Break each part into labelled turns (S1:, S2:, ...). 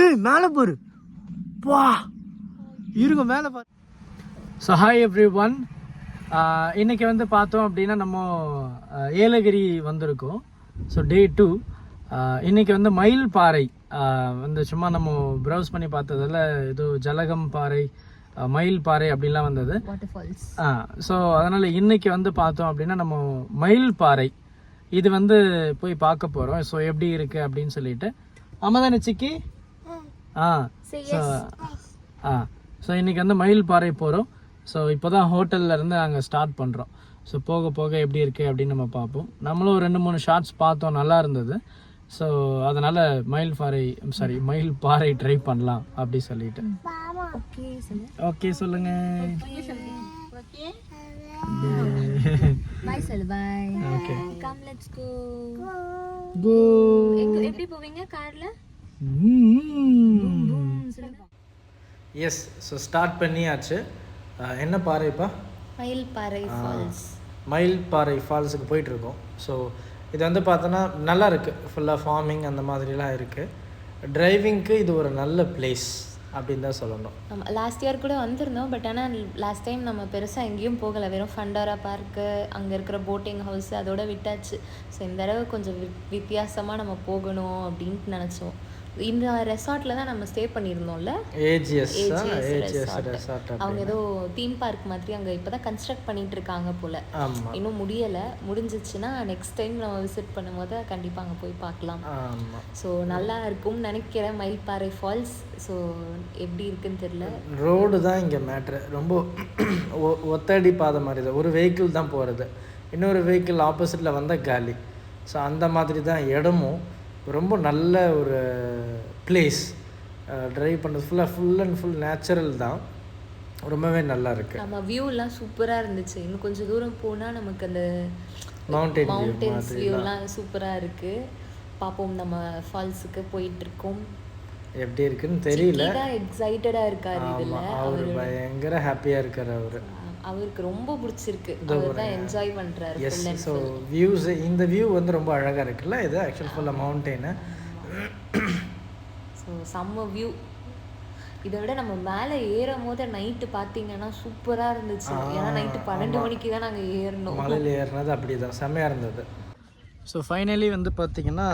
S1: ஏய் மேலே பாரு. வா இருங்க மேலே பாரு. ஸோ ஹாய் எவ்ரி ஒன் இன்னைக்கு வந்து பார்த்தோம் அப்படின்னா நம்ம ஏலகிரி வந்திருக்கோம். ஸோ டே டூ இன்னைக்கு வந்து மயில் பாறை. வந்து சும்மா நம்ம ப்ரௌஸ் பண்ணி பார்த்ததுல ஏதோ ஜலகம் பாறை மயில் பாறை அப்படின்லாம் வந்தது. ஆ ஸோ அதனால் இன்னைக்கு வந்து பார்த்தோம் அப்படின்னா நம்ம மயில் பாறை. இது வந்து போய் பார்க்க போகிறோம் ஸோ எப்படி இருக்கு அப்படின்னு சொல்லிட்டு. ஆமாம் தானே சிக்கி ஆ ஸோ ஆ. ஸோ இன்னைக்கு வந்து மயில் பாறை போகிறோம் ஸோ இப்போ தான் ஹோட்டலில் இருந்து நாங்கள் ஸ்டார்ட் பண்ணுறோம் ஸோ போக போக எப்படி இருக்குது அப்படின்னு நம்ம பார்ப்போம். நம்மளும் ரெண்டு மூணு ஷார்ட்ஸ் பார்த்தோம். நல்லா இருந்தது. ஸோ அதனால் மயில் பாறை சாரி மயில் பாறை ட்ரை பண்ணலாம் அப்படி சொல்லிட்டு.
S2: ஓகே சொல்லு
S1: ஓகே சொல்லுங்கள்
S2: ஓகே பாய் சொல்லு bye
S1: okay
S2: come let's go
S1: go
S2: எப்படி போவீங்க கார்ல? சொல்லுங்க
S1: எஸ் ஸோ ஸ்டார்ட் பண்ணியாச்சு. என்ன பாறைப்பா
S2: மயில் பாறை ஃபால்ஸ்
S1: மயில் பாறை ஃபால்ஸுக்கு போயிட்டுருக்கோம். ஸோ இது வந்து பார்த்தோன்னா நல்லா இருக்குது ஃபுல்லாக ஃபார்மிங் அந்த மாதிரிலாம் இருக்குது டிரைவிங்க்கு இது ஒரு நல்ல பிளேஸ் அப்படின்னு தான் சொல்லணும்.
S2: நம்ம லாஸ்ட் இயர் கூட வந்திருந்தோம் பட் ஆனால் லாஸ்ட் டைம் நம்ம பெருசாக எங்கேயும் போகலை. வெறும் ஃபண்டாரா பார்க்கு அங்கே இருக்கிற போட்டிங் ஹவுஸ் அதோட விட்டாச்சு. ஸோ இந்த தடவை கொஞ்சம் வித்தியாசமாக நம்ம போகணும் அப்படின்ட்டு நினச்சோம். இந்த ரெசார்ட்டில் தான் நம்ம ஸ்டே பண்ணியிருந்தோம்ல?
S1: ஏஜிஎஸ். ரெசார்ட்
S2: அவங்க ஏதோ தீம் பார்க் மாதிரி அங்கே இப்போ தான் கன்ஸ்ட்ரக்ட் பண்ணிட்டு இருக்காங்க போல். இன்னும் முடியலை. முடிஞ்சிச்சுன்னா நெக்ஸ்ட் டைம் நம்ம விசிட் பண்ணும்போது கண்டிப்பாக அங்கே போய் பார்க்கலாம். ஸோ நல்லா இருக்கும்னு நினைக்கிறேன் மயில்பாறை ஃபால்ஸ் ஸோ எப்படி இருக்குன்னு தெரியல.
S1: ரோடு தான் இங்கே மேட்ரு ரொம்ப ஒத்தடி பாதை மாதிரி தான். ஒரு வெஹிக்கிள் தான் போகிறது இன்னொரு வெஹிக்கிள் ஆப்போசிட்டில் வந்தால் காலி. ஸோ அந்த மாதிரி தான் இடமும். ரொம்ப நல்ல ஒரு பிளேஸ் ட்ரைவ் பண்ணுறது ஃபுல்லாக ஃபுல் அண்ட் ஃபுல் நேச்சுரல் தான். ரொம்பவே நல்லா இருக்கு.
S2: நம்ம வியூலாம் சூப்பராக இருந்துச்சு. இன்னும் கொஞ்சம் தூரம் போனால் நமக்கு அந்த
S1: மவுண்டைன்
S2: மவுண்டன்ஸ் வியூலாம் சூப்பராக இருக்குது பார்ப்போம் நம்ம ஃபால்ஸுக்கு போயிட்டு இருக்கோம்.
S1: எப்படி இருக்குன்னு தெரியல.
S2: எக்ஸைட்டடாக இருக்காரு இதில்.
S1: அவர் பயங்கர ஹாப்பியாக இருக்கார் அவர்.
S2: அவருக்கு ரொம்ப பிடிச்சிருக்கு. அவர் தான் என்ஜாய் பண்ணுறாரு
S1: எஸ் ஸோ வியூஸ் இந்த வியூ வந்து ரொம்ப அழகாக இருக்குல்ல? இது ஆக்சுவல் ஃபுல்லாக மவுண்டெயின்
S2: ஸோ செம்ம வியூ இதை விட நம்ம மேலே ஏறும் போது நைட்டு பார்த்தீங்கன்னா சூப்பராக இருந்துச்சு ஏன்னா நைட்டு பன்னெண்டு மணிக்கு தான் நாங்கள் ஏறணும்.
S1: மலையில் ஏறினது அப்படி தான் செம்மையாக இருந்தது. ஸோ ஃபைனலி வந்து பார்த்தீங்கன்னா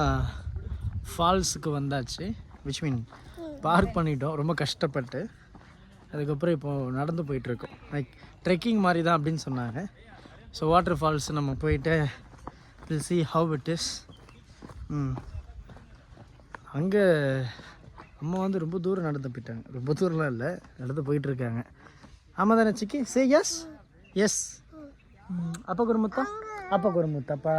S1: ஃபால்ஸுக்கு வந்தாச்சு. விச் மீன் பார்க் பண்ணிட்டோம். ரொம்ப கஷ்டப்பட்டு. அதுக்கப்புறம் இப்போது நடந்து போயிட்டுருக்கோம் லைக் ட்ரெக்கிங் மாதிரி தான் அப்படின்னு சொன்னாங்க. ஸோ வாட்டர் ஃபால்ஸ் நம்ம போயிட்டு will see how it is அங்கே அம்மா வந்து ரொம்ப தூரம் நடந்து போயிட்டாங்க. ரொம்ப தூரம்லாம் இல்லை நடந்து போயிட்டுருக்காங்க ஆமாம் தானே சிக்கி? சே எஸ் எஸ் அப்பா குருமுத்தா அப்பா குருமுத்தாப்பா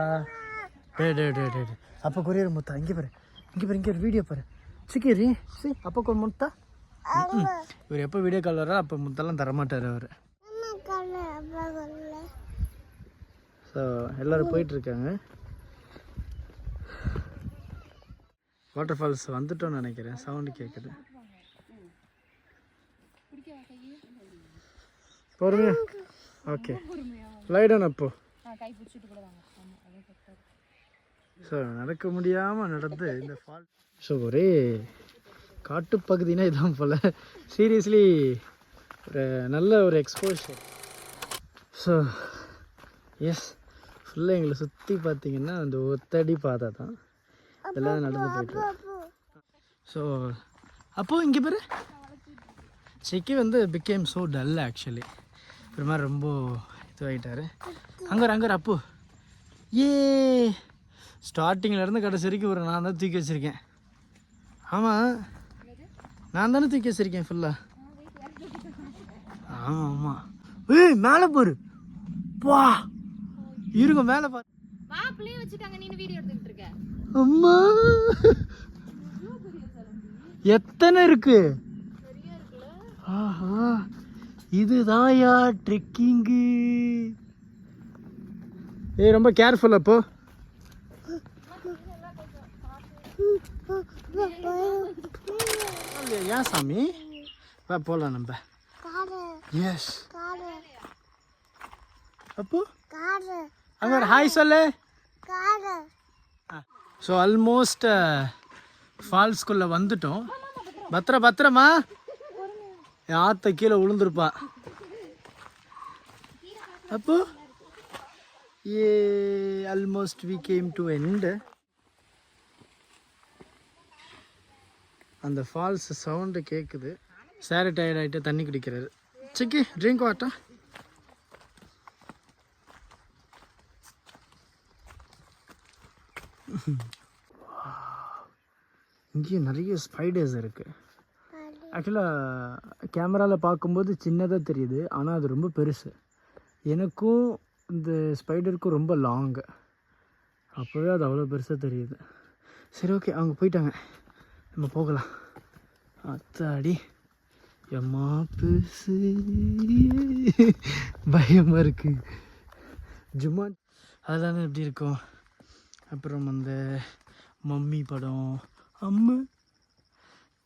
S1: டே டே டே டே டே. அப்போ குரியர் முத்தா இங்கே பாரு. இங்கே பாரு இங்கே ஒரு வீடியோ பாரு. சிக்கி ரீ சி அப்போ குரு முத்தா? இவர் எப்போ வீடியோ கால் வர்றாரு அப்போ முத்தெல்லாம் தரமாட்டார் அவர். ஸோ எல்லோரும் போயிட்டுருக்காங்க. வாட்டர் ஃபால்ஸ் வந்துட்டோம்னு நினைக்கிறேன். சவுண்டு கேட்குது பொறுமையா? ஓகே லைடன் அப்போ. ஸோ நடக்க முடியாமல் நடந்து இந்த ஃபால் ஸோ ஒரே காட்டுப்பகுதினா இதான் போல். சீரியஸ்லி ஒரு நல்ல ஒரு எக்ஸ்போஷர் ஸோ எஸ் ஃபுல்லாக எங்களை சுற்றி பார்த்தீங்கன்னா அந்த ஒத்தடி பாதை தான். இதெல்லாம் நடந்து போயிட்டு ஸோ அப்போ இங்கே பாரு. செக்கி வந்து பிகேம் ஸோ டல் ஆக்சுவலி ஒரு மாதிரி ரொம்ப இதுவாகிட்டார் அங்கே ஒரு அங்கே ஒரு அப்போ. ஏ ஸ்டார்டிங்கிலேருந்து கடைசி வரைக்கும் ஒரு நான் தான் தூக்கி வச்சுருக்கேன். ஆமாம் நான் தானே தூக்கி வச்சுருக்கேன் ஃபுல்லாக ஆமாம் ஆமாம் ஏய் மேலே போரு. வா இருங்க மேலே பாரு
S2: வச்சுட்டாங்க நீ வீடியோ எடுத்துக்கிட்டு இருக்க.
S1: அம்மா. எத்தனை இருக்கு? ஆஹா இதுதான்யா ட்ரெக்கிங்கு ஏய் ரொம்ப கேர்ஃபுல் அப்போ ஏன் சாமி? வா போகலாம் நம்ம. எஸ் அப்போ? அங்கே ஒரு ஹாய் சொல்லு. ஸோ ஆல்மோஸ்ட் ஃபால்ஸ்குள்ளே வந்துட்டோம். பத்திர பத்திரமா ஆத்த கீழே விழுந்திருப்பா அப்போ ஏ almost we came to end அந்த ஃபால்ஸ் சவுண்டு கேட்குது சாரி டயர்ட் ஆகிட்டு தண்ணி குடிக்கிறாரு. சிக்கி ட்ரிங்க் வாட்டா இங்கேயும் நிறைய ஸ்பைடர்ஸ் இருக்குது ஆக்சுவலாக கேமராவில் பார்க்கும்போது சின்னதாக தெரியுது. ஆனால் அது ரொம்ப பெருசு. எனக்கும் இந்த ஸ்பைடருக்கும் ரொம்ப லாங்கு அப்போவே அது அவ்வளோ பெருசாக தெரியுது. சரி ஓகே அவங்க போயிட்டாங்க. நம்ம போகலாம். அத்தாடி. எம்மா பெருசு. பயமாக இருக்குது ஜும்மா. அதெல்லாம் எப்படி இருக்கும்? அப்புறம் அந்த மம்மி படம் அம்மு.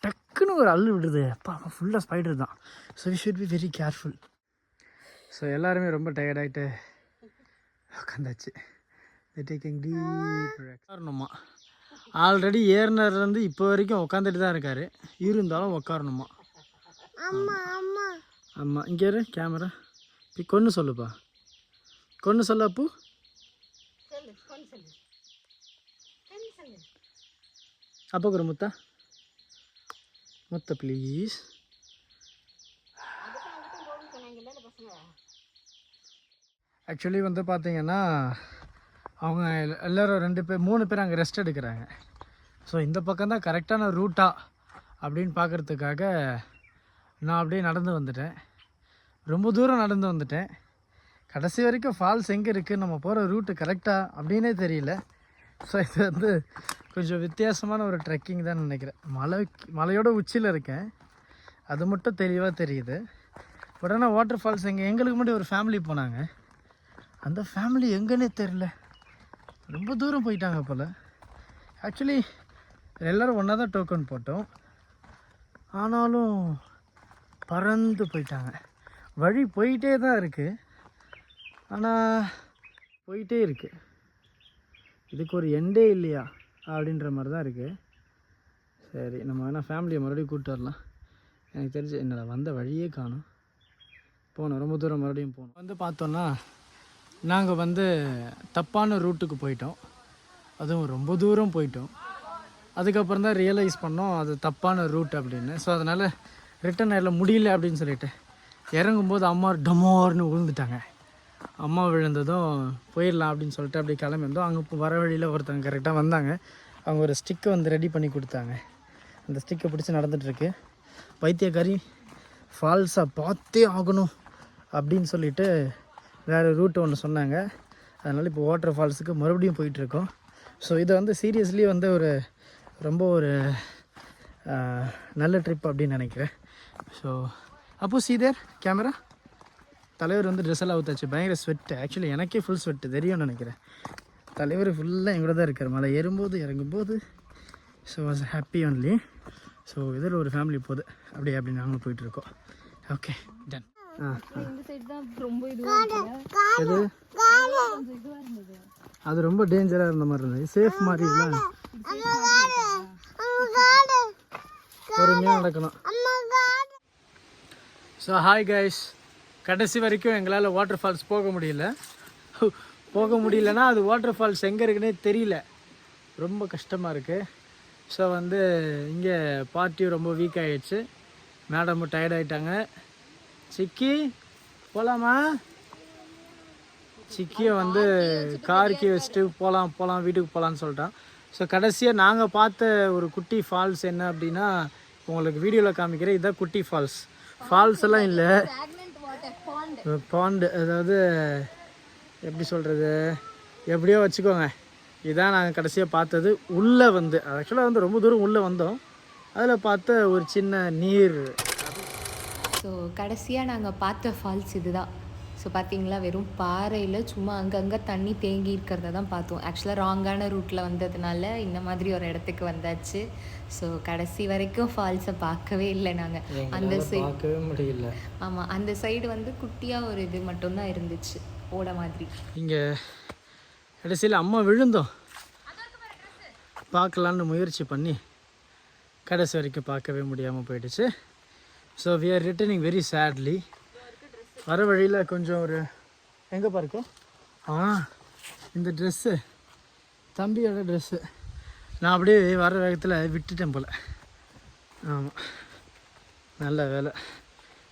S1: டக்குன்னு ஒரு அள்ளு விடுது. அப்பா ஃபுல்லாக ஸ்பைடர் தான். So we should be very careful so எல்லாருமே ரொம்ப டயர்டாகிட்டு உட்காந்தாச்சு டேக்கிங் உட்காரணுமா ஆல்ரெடி ஏறினர்லேருந்து இப்போ வரைக்கும் உட்காந்துட்டு தான் இருக்காரு. இருந்தாலும் உட்காரணுமா ஆமாம் இங்கே இரு கேமரா இப்போ கொன்று சொல்லுப்பா. கொன்று சொல்லு அப்பு. அப்போக்குற முத்தா முத்த ப்ளீஸ் ஆக்சுவலி வந்து பார்த்தீங்கன்னா அவங்க எல்லோரும் ரெண்டு பேர் மூணு பேர் அங்கே ரெஸ்ட் எடுக்கிறாங்க. ஸோ இந்த பக்கம் தான் கரெக்டான ரூட்டா அப்படின்னு பார்க்குறதுக்காக நான் அப்படியே நடந்து வந்துட்டேன். ரொம்ப தூரம் நடந்து வந்துட்டேன். கடைசி வரைக்கும் ஃபால்ஸ் எங்கே இருக்குது நம்ம போகிற ரூட்டு கரெக்டாக அப்படின்னே தெரியல. ஸோ இது வந்து கொஞ்சம் வித்தியாசமான ஒரு ட்ரெக்கிங் தான் நினைக்கிறேன். மலை மலையோட உச்சியில் இருக்கேன். அது மட்டும் தெளிவாக தெரியுது. உடனே வாட்டர் ஃபால்ஸ் எங்கே எங்களுக்கு முன்னாடி ஒரு ஃபேமிலி போனாங்க. அந்த ஃபேமிலி எங்கன்னே தெரில ரொம்ப தூரம் போயிட்டாங்க போல். ஆக்சுவலி எல்லோரும் ஒன்றா தான் டோக்கன் போட்டோம். ஆனாலும் பறந்து போயிட்டாங்க. வழி போயிட்டே தான் இருக்குது ஆனால் போயிட்டே இருக்குது இதுக்கு ஒரு எண்டே இல்லையா? அப்படின்ற மாதிரி தான் இருக்குது சரி நம்ம வேணால் ஃபேமிலியை மறுபடியும் கூப்பிட்டு வரலாம். எனக்கு தெரிஞ்சு என்னோட வந்த வழியே காணும். போகணும் ரொம்ப தூரம் மறுபடியும் போகணும் வந்து பார்த்தோன்னா நாங்கள் வந்து தப்பான ரூட்டுக்கு போயிட்டோம். அதுவும் ரொம்ப தூரம் போயிட்டோம். அதுக்கப்புறம் தான் ரியலைஸ் பண்ணோம் அது தப்பான ரூட் அப்படின்னு. ஸோ அதனால் ரிட்டன் ஆயிடல முடியல அப்படின்னு சொல்லிட்டு. இறங்கும்போது அம்மா டமோர்னு விழுந்துட்டாங்க அம்மா விழுந்ததும் போயிடலாம் அப்படின்னு சொல்லிட்டு அப்படி கிளம்பி வந்தோம். அங்கே வர வழியில் ஒருத்தவங்க கரெக்டாக வந்தாங்க. அவங்க ஒரு ஸ்டிக்கை வந்து ரெடி பண்ணி கொடுத்தாங்க. அந்த ஸ்டிக்கை பிடிச்சி நடந்துகிட்ருக்கு பைத்தியக்காரி ஃபால்ஸாக பார்த்தே ஆகணும் அப்படின்னு சொல்லிட்டு வேறு ரூட் ஒன்று சொன்னாங்க. அதனால் இப்போ வாட்டர் ஃபால்ஸுக்கு மறுபடியும் போயிட்டுருக்கோம் ஸோ இதை வந்து சீரியஸ்லி வந்து ஒரு ரொம்ப ஒரு நல்ல ட்ரிப் அப்படின்னு நினைக்கிறேன். ஸோ அப்போ சீதேர் கேமரா தலைவர் வந்து ட்ரெஸ் எல்லாம் ஊத்தாச்சு பயங்கர ஸ்வெட்டு ஆக்சுவலி எனக்கே ஃபுல் ஸ்வெட்டு தெரியும்னு நினைக்கிறேன். தலைவர் ஃபுல்லாக எங்கூட தான் இருக்கார். மலை ஏறும்போது இறங்கும்போது. So was happy only so இதில் ஒரு ஃபேமிலி போகுது அப்படியே அப்படி நாங்களும் போயிட்டுருக்கோம். ஓகே டன் ஆ
S2: இந்த சைடு தான் ரொம்ப இதுவாக
S1: எது? அது ரொம்ப டேஞ்சராக இருந்த மாதிரி இருந்தது. சேஃப் மாதிரி இல்லை. பொறுமையாக நடக்கணும். ஸோ ஹாய் கைஸ் கடைசி வரைக்கும் எங்களால் வாட்டர் ஃபால்ஸ் போக முடியல. போக முடியலன்னா அது வாட்டர் ஃபால்ஸ் எங்கே இருக்குன்னே தெரியல. ரொம்ப கஷ்டமாக இருக்குது ஸோ வந்து இங்கே பார்ட்டியும் ரொம்ப வீக் ஆகிடுச்சு மேடமும் டயர்ட் ஆகிட்டாங்க சிக்கி போகலாமா சிக்கியை வந்து காருக்கு வச்சுட்டு போகலாம் போகலாம் வீட்டுக்கு போகலான்னு சொல்லிட்டான். ஸோ கடைசியாக நாங்கள் பார்த்த ஒரு குட்டி ஃபால்ஸ் என்ன அப்படின்னா உங்களுக்கு வீடியோவில் காமிக்கிறேன். இதுதான் குட்டி ஃபால்ஸ் ஃபால்ஸ் எல்லாம் இல்லை. பாண்டு. அதாவது எப்படி சொல்கிறது எப்படியோ வச்சுக்கோங்க. இதான் நாங்கள் கடைசியாக பார்த்தது. உள்ளே வந்து ஆக்சுவலாக வந்து ரொம்ப தூரம் உள்ளே வந்தோம். அதில் பார்த்த ஒரு சின்ன நீர்.
S2: ஸோ கடைசியாக நாங்கள் பார்த்த ஃபால்ஸ் இதுதான். ஸோ பார்த்தீங்களா வெறும் பாறையில் சும்மா அங்கங்கே தண்ணி தேங்கி இருக்கிறத தான் பார்த்தோம். ஆக்சுவலாக ராங்கான ரூட்டில் வந்ததுனால இந்த மாதிரி ஒரு இடத்துக்கு வந்தாச்சு. ஸோ கடைசி வரைக்கும் ஃபால்ஸை பார்க்கவே இல்லை நாங்கள் அந்த சைடு
S1: முடியல.
S2: ஆமாம் அந்த சைடு வந்து குட்டியாக ஒரு இது மட்டும்தான் இருந்துச்சு ஓட மாதிரி.
S1: இங்கே கடைசியில் அம்மா விழுந்தோம். பார்க்கலான்னு முயற்சி பண்ணி கடைசி வரைக்கும் பார்க்கவே முடியாமல் போயிடுச்சு. So we are returning very sadly வர வழியில் கொஞ்சம் ஒரு எங்கே பாருக்கு ஆ இந்த ட்ரெஸ்ஸு தம்பியோட ட்ரெஸ்ஸு நான் அப்படியே வர வேகத்தில் விட்டுட்டேன் போல். ஆமாம் நல்ல வேலை.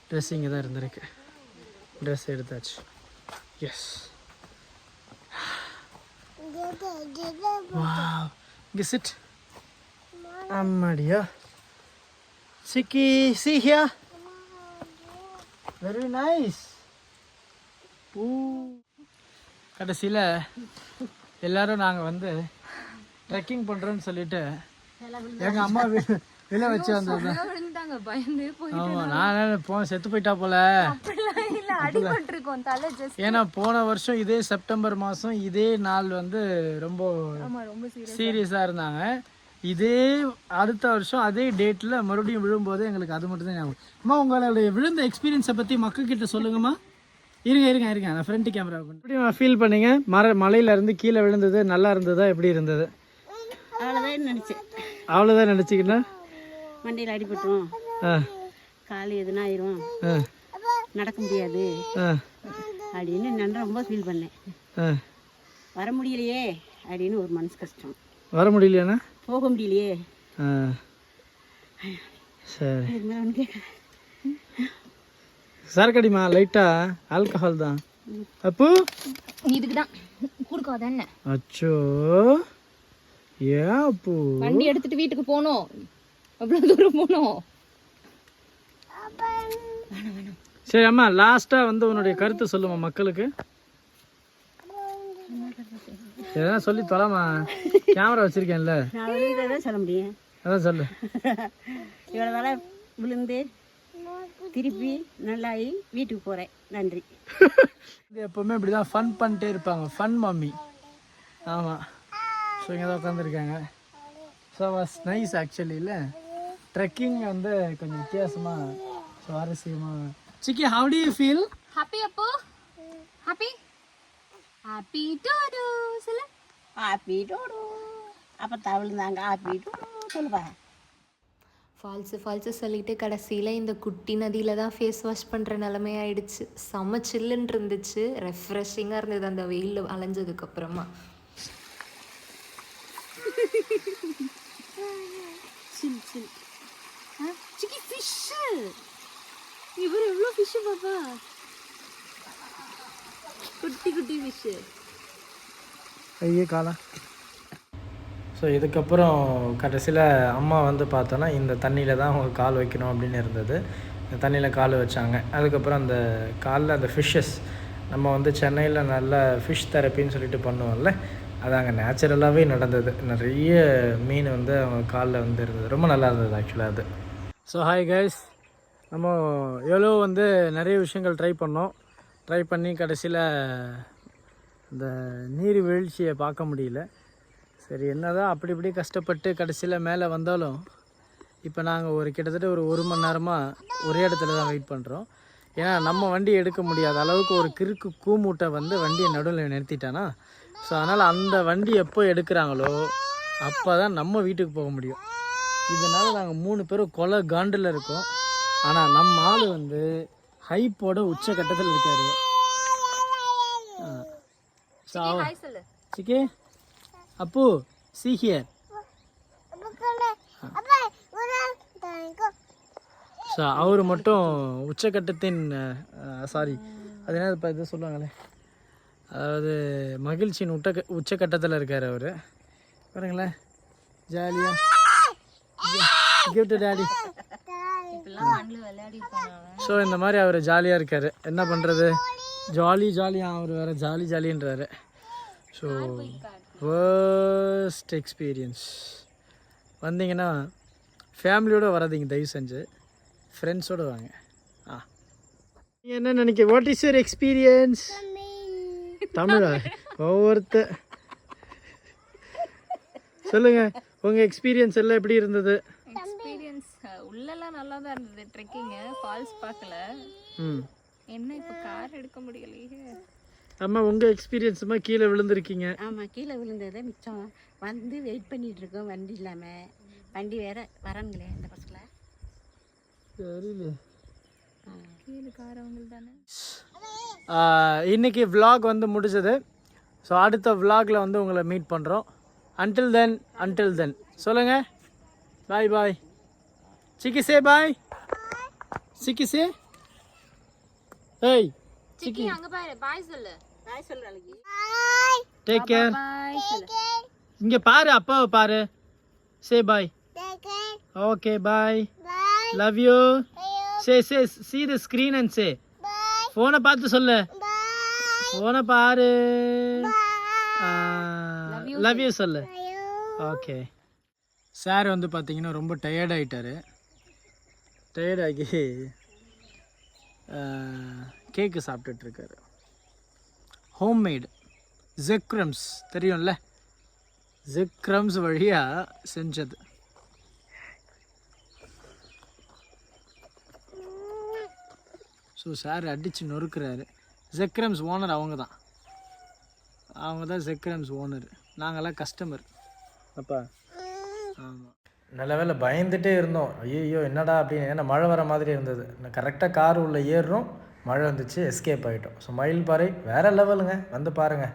S1: ட்ரெஸ் இங்கே தான் இருந்திருக்கு. ட்ரெஸ் எடுத்தாச்சு. எஸ் இங்கே சிட் அம்மாடியா. சிக்கி சீஹியா வெரி நைஸ் ஊ கடைசியில் எல்லாரும் நாங்கள் வந்து ட்ரெக்கிங் பண்ணுறோன்னு சொல்லிட்டு எங்கள் அம்மா வி- விலை வச்சு
S2: போய்
S1: ஆமாம் நான் போ செத்து போயிட்டா போல. ஏன்னா போன வருஷம் இதே செப்டம்பர் மாதம் இதே நாள் வந்து ரொம்ப
S2: ஆமா ரொம்ப சீரியஸ்
S1: சீரியஸாக இருந்தாங்க. இதே அடுத்த வருஷம் அதே டேட்டில் மறுபடியும் விழும்போது எங்களுக்கு அது மட்டும் தான் ஞாபகம். அம்மா உங்களுடைய விழுந்த எக்ஸ்பீரியன்ஸை பற்றி மக்கள் கிட்ட சொல்லுங்கம்மா. இருங்க இருங்க இருங்க. நான் ஃப்ரண்ட் கேமரா எப்படி ஃபீல் பண்ணீங்க? மர மலையில இருந்து கீழே விழுந்தது நல்லா இருந்ததா எப்படி இருந்தது?
S3: அவ்வளோதான் நினச்சேன்
S1: அவ்வளோதான் நினச்சிக்கிட்டா?
S3: மண்டையில் அடிபட்டுரும்.
S1: ஆ.
S3: கால் எதுனா ஆயிரும்
S1: ஆ.
S3: நடக்க முடியாது.
S1: ஆ.
S3: அப்படின்னு நான் ரொம்ப ஃபீல் பண்ணேன்.
S1: ஆ.
S3: வர முடியலையே அப்படின்னு ஒரு மனசு கஷ்டம்.
S1: வர முடியலையாண்ணா?
S3: போக முடியலையே
S1: சரி. சரக்கடிமா லைட்டா ஆல்கஹால் தான். அப்பு?
S2: இதுக்கு தான் கொடுக்காத என்ன?
S1: அச்சோ. ஏன் அப்பு?
S2: வண்டி எடுத்துட்டு வீட்டுக்கு போனோம் அவ்வளவு தூரம் போனோம்
S1: சரி அம்மா லாஸ்டா வந்து உன்னுடைய கருத்து சொல்லுமா மக்களுக்கு? எதனா சொல்லி தொலைமா கேமரா வச்சிருக்கேன்ல.
S3: நான் சொல்ல முடியும்.
S1: அதான் சொல்லு.
S3: இவ்வளோ வேலை விழுந்து திருப்பி நல்லாயி வீட்டுக்கு போகிறேன் நன்றி.
S1: இது எப்போவுமே இப்படி தான் ஃபன் பண்ணிட்டே இருப்பாங்க. ஃபன் மம்மி ஆமாம் ஸோ இங்கே தான் உட்காந்துருக்காங்க ஸோ வாஸ் நைஸ் ஆக்சுவலி இல்லை? ட்ரெக்கிங் வந்து கொஞ்சம் வித்தியாசமாக சுவாரஸ்யமாக சிக்கி how do you feel
S2: happy அப்போ ஹாப்பி ஹாப்பி டு டு சொல்லு.
S3: ஆப்பி டோடு அப்போ தவிழ்ந்தாங்க ஆப்பி டோடு சொல்லுப்பா
S2: ஃபால்ஸு ஃபால்ஸு சொல்லிட்டு கடைசியில் இந்த குட்டி நதியில் தான் ஃபேஸ் வாஷ் பண்ணுற நிலமை ஆயிடுச்சு. செம்ம சில்லுன்னு இருந்துச்சு. ரெஃப்ரெஷிங்காக இருந்தது அந்த வெயிலில் அலைஞ்சதுக்கப்புறமா
S3: சில் சில்
S2: சிக்கி ஃபிஷ்ஷு இவர் எவ்வளோ ஃபிஷ்ஷு பாப்பா? குட்டி குட்டி ஃபிஷ்ஷு
S1: ஐயே காலம் ஸோ இதுக்கப்புறம் கடைசியில் அம்மா வந்து பார்த்தோன்னா இந்த தண்ணியில் தான் அவங்க கால் வைக்கணும் அப்படின்னு இருந்தது. இந்த தண்ணியில் கால் வச்சாங்க. அதுக்கப்புறம் அந்த காலில் அந்த ஃபிஷ்ஷஸ் நம்ம வந்து சென்னையில் நல்ல ஃபிஷ் தெரப்பின்னு சொல்லிட்டு பண்ணுவோம்ல அது அங்கே நேச்சுரலாகவே நடந்தது. நிறைய மீன் வந்து அவங்க காலில் வந்து இருந்தது. ரொம்ப நல்லா இருந்தது ஆக்சுவலாக அது. ஸோ ஹாய் கைஸ் நம்ம எவ்வளோ வந்து நிறைய விஷயங்கள் ட்ரை பண்ணோம். ட்ரை பண்ணி கடைசியில் இந்த நீர் வீழ்ச்சியை பார்க்க முடியல. சரி என்னதான் அப்படி இப்படி கஷ்டப்பட்டு கடைசியில் மேலே வந்தாலும் இப்போ நாங்கள் ஒரு கிட்டத்தட்ட ஒரு ஒரு மணி நேரமாக ஒரே இடத்துல தான் வெயிட் பண்ணுறோம் ஏன்னா நம்ம வண்டி எடுக்க முடியாத அளவுக்கு ஒரு கிறுக்கு கூமூட்டை வந்து வண்டியை நடுவில் நிறுத்திட்டானா? ஸோ அதனால் அந்த வண்டி எப்போ எடுக்கிறாங்களோ அப்போ தான் நம்ம வீட்டுக்கு போக முடியும். இதனால் நாங்கள் மூணு பேரும் கொலை காண்டில் இருக்கோம். ஆனால் நம்ம ஆள் வந்து ஹைப்போட உச்சக்கட்டத்தில் இருக்காரு. ஸோ அவன்
S2: சொல்லு.
S1: சிக்கே அப்பு சி ஹியர் ஸோ அவர் மட்டும் உச்சக்கட்டத்தின் சாரி அது என்ன இப்போ இது சொல்லுவாங்களே? அதாவது மகிழ்ச்சியின் உட்ட உச்சக்கட்டத்தில் இருக்கார் அவர். பாருங்களேன். ஜாலியாக கிஃப்ட் டேடி ஸோ இந்த மாதிரி அவர் ஜாலியாக இருக்கார். என்ன பண்ணுறது ஜாலி ஜாலியாக அவர் வேறு ஜாலி ஜாலின்றாரு. ஸோ வேர்ஸ்ட் எக்ஸ்பீரியன்ஸ் வந்தீங்கன்னா ஃபேமிலியோடு வராதிங்க தயவு செஞ்சு. ஃப்ரெண்ட்ஸோடு வாங்க. ஆ. நீங்கள் என்ன நினைக்க வாட் இஸ் யுவர் எக்ஸ்பீரியன்ஸ் தமிழா? ஒவ்வொருத்த சொல்லுங்கள் உங்கள் எக்ஸ்பீரியன்ஸ் எல்லாம் எப்படி இருந்தது?
S2: உள்ளெல்லாம் நல்லா தான் இருந்தது ட்ரெக்கிங்கு ஃபால்ஸ் பார்க்கல.
S1: ம்.
S2: என்ன இப்போ கார் எடுக்க முடியலையே.
S1: அம்மா உங்கள் எக்ஸ்பீரியன்ஸுமா கீழே விழுந்திருக்கீங்க.
S3: ஆமாம் கீழே விழுந்ததை மிச்சம். வந்து வெயிட் பண்ணிட்டு இருக்கோம் வண்டி இல்லாமல் வண்டி வேற வரணுங்களே இந்த பஸ்ஸில்
S1: தெரியல.
S2: கீழே காரவங்க தானே.
S1: இன்னைக்கு vlog வந்து முடிஞ்சது. ஸோ அடுத்த vlogல வந்து உங்களை மீட் பண்ணுறோம் until தென் until தென் சொல்லுங்கள் பாய் பாய் சிக்கிசே பாய் சிக்கிசே ஏய் சிக்கி
S2: அங்க பாரு பாய் சொல்லு.
S3: பாய் சொல்லு அழகி.
S1: டேக் கேர் இங்கே பாரு அப்பாவை பாரு. Say bye okay bye love you say say see the screen and say ஃபோனை பார்த்து சொல்லு. ஃபோனை பாரு. லவ் யூ சொல்லு. ஓகே சார் வந்து பார்த்தீங்கன்னா ரொம்ப டயர்ட் ஆகிட்டாரு டயர்டாகி கேக்கு சாப்பிட்டுட்ருக்காரு. ஹோம்மேடு ஜெக்ரம்ஸ் தெரியும்ல? ஜெக்ரம்ஸ் வழியாக செஞ்சது. ஸோ சார் அடித்து நொறுக்கிறாரு. ஜெக்ரம்ஸ் ஓனர் அவங்க தான். அவங்க தான் ஜெக்ரம்ஸ் ஓனர் நாங்களாம் கஸ்டமர் அப்பா. ஆமாம் நல்ல வேலை பயந்துட்டே இருந்தோம். ஐயோ என்னடா அப்படின்னு. ஏன்னா மழை வர மாதிரி இருந்தது. நான் கரெக்டாக கார் உள்ளே ஏறுறோம். மழை வந்துச்சு எஸ்கேப் ஆகிட்டோம் ஸோ மயில் பாறை வேறு லெவலுங்க வந்து பாருங்கள்